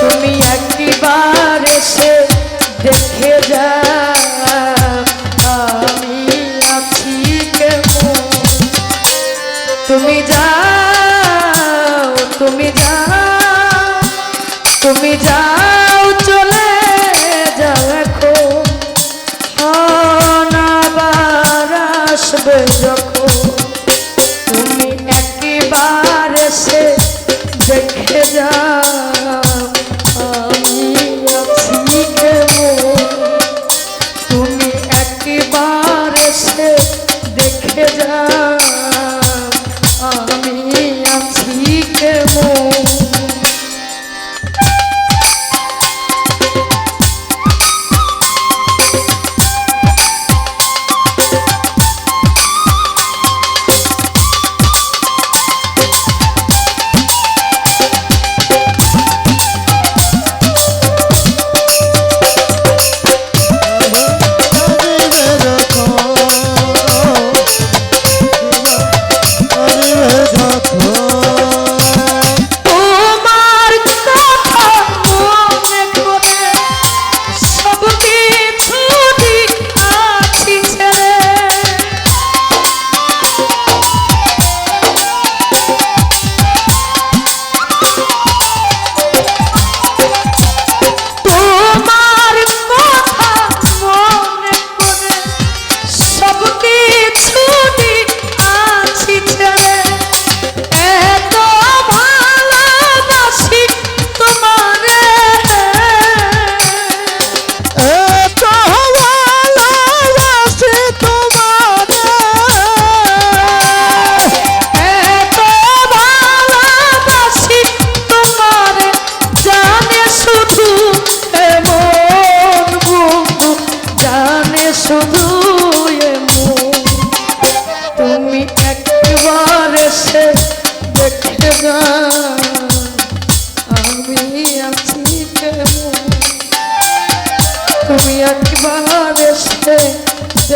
তুমি একবার এসে দেখে যা একবার এসে দেখে যা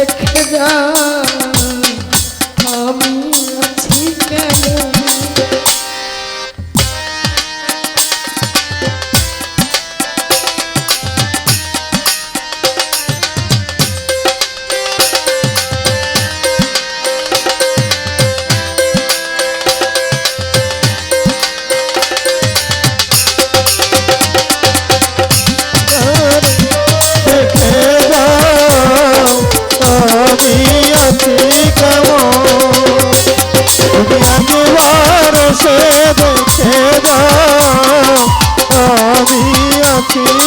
দেখে যা সে দেখে যাও আমি আছি।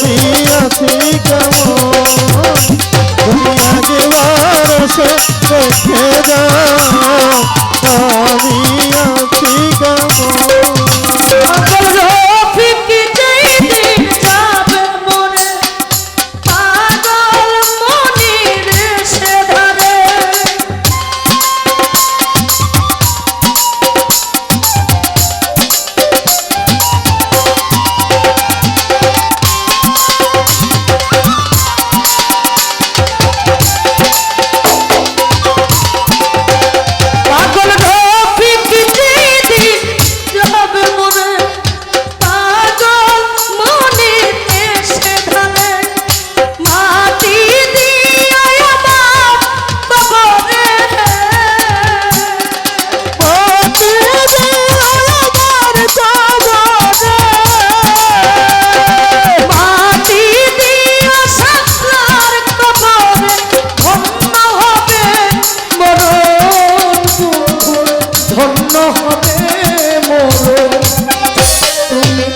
दुनिया के वार से মরণ। তুমি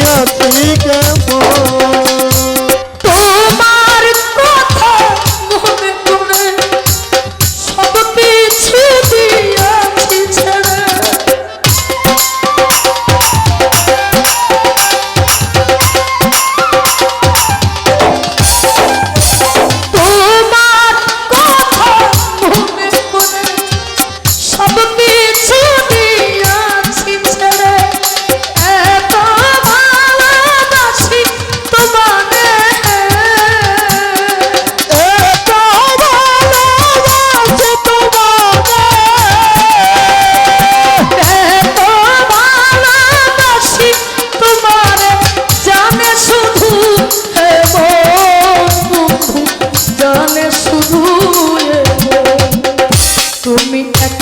अति के बोल me at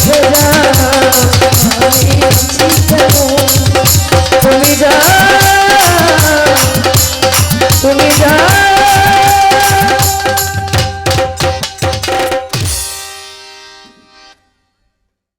ছেড়া